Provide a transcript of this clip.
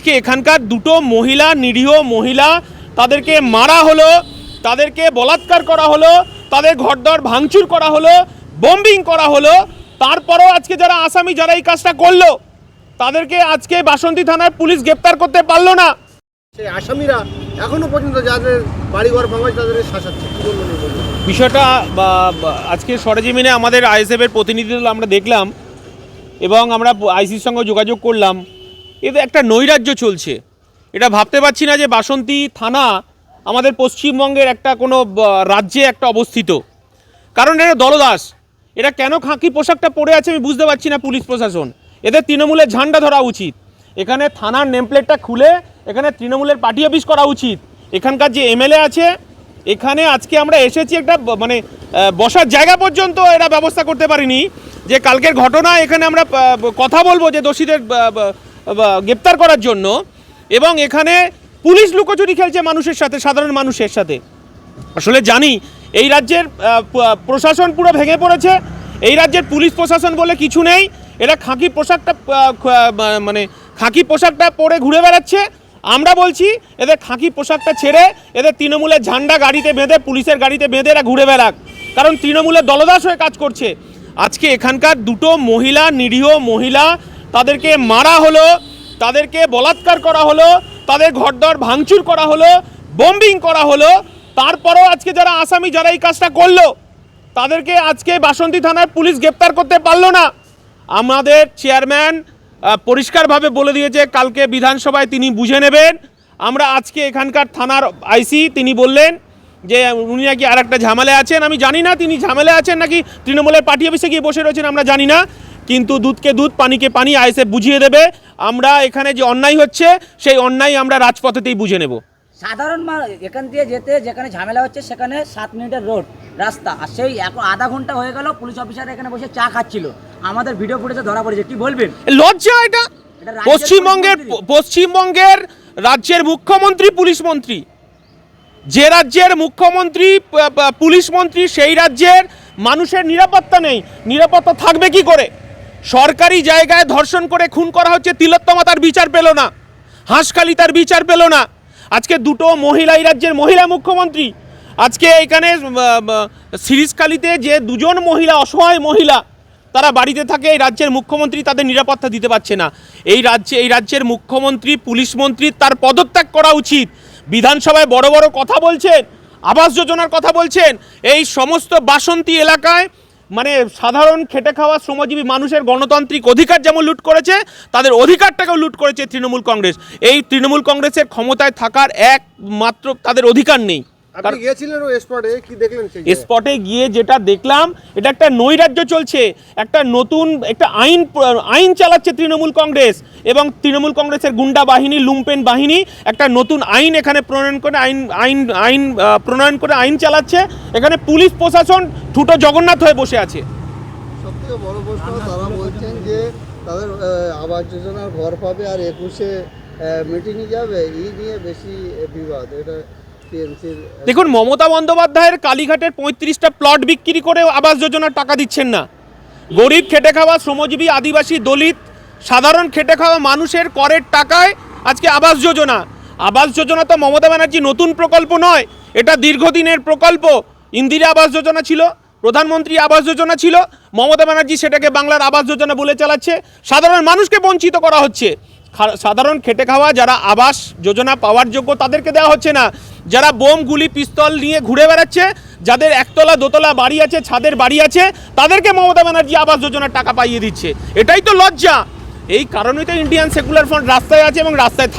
আজকে এখানকার দুটো মহিলা নিরীহ মহিলা তাদেরকে মারা হলো তাদেরকে বলাৎকার করা হলো তাদের ঘরদর ভাঙচুর করা হলো বম্বিং করা হলো তারপরেও আজকে যারা আসামি যারা এই কাজটা করল তাদেরকে আজকে বাসন্তী থানার পুলিশ গ্রেপ্তার করতে পারল না। সেই আসামিরা এখনও পর্যন্ত যাদের বাড়িঘর ভাঙা তাদের শাসাচ্ছে। বিষয়টা আজকে সরেজমিনে আমাদের আইএসএফ এর প্রতিনিধি দল আমরা দেখলাম এবং আমরা আইসির সঙ্গে যোগাযোগ করলাম। এতে একটা নৈরাজ্য চলছে। এটা ভাবতে পারছি না যে বাসন্তী থানা আমাদের পশ্চিমবঙ্গের একটা কোনো রাজ্যে একটা অবস্থিত। কারণ এটা দলদাস। এটা কেন খাঁকি পোশাকটা পরে আছে আমি বুঝতে পারছি না পুলিশ প্রশাসন। এদের তৃণমূলের ঝান্ডা ধরা উচিত। এখানে থানার নেমপ্লেটটা খুলে এখানে তৃণমূলের পার্টি অফিস করা উচিত। এখানকার যে এমএলএ আছে, এখানে আজকে আমরা এসেছি একটা মানে বসার জায়গা পর্যন্ত এরা ব্যবস্থা করতে পারিনি। যে কালকের ঘটনা, এখানে আমরা কথা বলব যে দোষীদের গ্রেপ্তার করার জন্য এবং এখানে পুলিশ লুকোচুরি খেলছে মানুষের সাথে, সাধারণ মানুষের সাথে। আসলে জানি, এই রাজ্যের প্রশাসন পুরো ভেঙে পড়েছে, এই রাজ্যের পুলিশ প্রশাসন বলে কিছু নেই, এরা খাঁকি পোশাকটা মানে খাঁকি পোশাকটা পরে ঘুরে বেড়াচ্ছে। আমরা বলছি, এদের খাঁকি পোশাকটা ছেড়ে এদের তৃণমূলের ঝান্ডা গাড়িতে বেঁধে, পুলিশের গাড়িতে বেঁধে এরা ঘুরে বেড়াক। কারণ তৃণমূলের দলদাস হয়ে কাজ করছে। আজকে এখানকার দুটো মহিলা, নিরীহ মহিলা তাদেরকে মারা হলো, তাদেরকে বলাৎকার করা হলো, তাদের ঘরদর ভাঙচুর করা হলো বম্বিং করা হলো। তারপরেও আজকে যারা আসামি, যারা এই কাজটা করল, তাদেরকে আজকে বাসন্তী থানার পুলিশ গ্রেপ্তার করতে পারল না। আমাদের চেয়ারম্যান পরিষ্কারভাবে বলে দিয়েছে, কালকে বিধানসভায় তিনি বুঝে নেবেন। আমরা আজকে এখানকার থানার আইসি, তিনি বললেন যে, উনি নাকি আর একটা ঝামেলা আছেন। আমি জানি না তিনি ঝামেলা আছেন নাকি তৃণমূলের পার্টি অফিসে গিয়ে বসে রয়েছেন, আমরা জানি না। কিন্তু দুধকে দুধ পানিকে পানি আইসে বুঝিয়ে দেবে। আমরা এখানে যে অন্যায় হচ্ছে সেই অন্যায় আমরা রাজপথেতেই বুঝে নেব। সাধারণ এখান দিয়ে যেতে যেখানে ঝামেলা হচ্ছে সেখানে সাত মিনিটের রোড রাস্তা। আর সেই এখন আধা ঘণ্টা হয়ে গেল পুলিশ অফিসার এখানে বসে চা খাচ্ছিল। আমাদের ভিডিও ফুটেজে ধরা পড়েছে। কি বলবেন? লজ্জা এটা? পশ্চিমবঙ্গের পশ্চিমবঙ্গের রাজ্যের মুখ্যমন্ত্রী পুলিশ মন্ত্রী। যে রাজ্যের মুখ্যমন্ত্রী পুলিশ মন্ত্রী সেই রাজ্যের মানুষের নিরাপত্তা নেই। নিরাপত্তা থাকবে কি করে? সরকারি জায়গায় ধর্ষণ করে খুন করা হচ্ছে, তিলোত্তমা তার বিচার পেল না, হাঁসখালি তার বিচার পেল না। আজকে দুটো মহিলা, এই রাজ্যের মহিলা মুখ্যমন্ত্রী, আজকে এখানে সিরিজখালিতে যে দুজন মহিলা, অসহায় মহিলা, তারা বাড়িতে থাকে, এই রাজ্যের মুখ্যমন্ত্রী তাদের নিরাপত্তা দিতে পারছে না। এই রাজ্যে, এই রাজ্যের মুখ্যমন্ত্রী, পুলিশ মন্ত্রী, তার পদত্যাগ করা উচিত। বিধানসভায় বড় বড় কথা বলছেন, আবাস যোজনার কথা বলছেন, এই সমস্ত বাসন্তী এলাকায় মানে সাধারণ খেটে খাওয়া শ্রমজীবী মানুষের গণতান্ত্রিক অধিকার যেমন লুট করেছে, তাদের অধিকারটাকেও লুট করেছে তৃণমূল কংগ্রেস। এই তৃণমূল কংগ্রেসের ক্ষমতায় থাকার একমাত্র তাদের অধিকার নেই। স্পটে কি দেখলেন স্পটে গিয়ে যেটা দেখলাম এটা একটা নৈরাজ্য চলছে। একটা নতুন একটা আইন আইন চালাচ্ছে তৃণমূল কংগ্রেস এবং তৃণমূল কংগ্রেসের গুন্ডা বাহিনী লুম্পেন বাহিনী একটা নতুন আইন এখানে প্রণয়ন করে আইন আইন আইন প্রণয়ন করে আইন চালাচ্ছে। এখানে পুলিশ প্রশাসন ঠুটো জগন্নাথ হয়ে বসে আছে। সবথেকে বড় প্রশ্ন তারা বলছেন যে তাদের আবাস যোজনার ঘর পাবে আর একুশে মিটিংয়ে যাবে। এই নিয়ে বেশি বিবাদ। এটা দেখুন, মমতা বন্দ্যোপাধ্যায়ের কালীঘাটের পঁয়ত্রিশটা প্লট বিক্রি করে আবাস যোজনার টাকা দিচ্ছেন না। গরিব খেটে খাওয়া, শ্রমজীবী, আদিবাসী, দলিত, সাধারণ খেটে খাওয়া মানুষের করের টাকায় আজকে আবাস যোজনা। আবাস যোজনা তো মমতা ব্যানার্জি নতুন প্রকল্প নয়, এটা দীর্ঘদিনের প্রকল্প। ইন্দিরা আবাস যোজনা ছিল, প্রধানমন্ত্রী আবাস যোজনা ছিল, মমতা ব্যানার্জি সেটাকে বাংলার আবাস যোজনা বলে চালাচ্ছে। সাধারণ মানুষকে বঞ্চিত করা হচ্ছে। সাধারণ খেটে খাওয়া, যারা আবাস যোজনা পাওয়ার যোগ্য তাদেরকে দেওয়া হচ্ছে না। যারা বোম, গুলি, পিস্তল নিয়ে ঘুরে বেড়াচ্ছে, যাদের একতলা, দোতলা বাড়ি আছে, ছাদের বাড়ি আছে, তাদেরকে মমতা ব্যানার্জি আবাস যোজনার টাকা পাইয়ে দিচ্ছে এটাই তো লজ্জা এই কারণেই তো ইন্ডিয়ান সেকুলার ফ্রন্ট রাস্তায় আছে এবং রাস্তায়।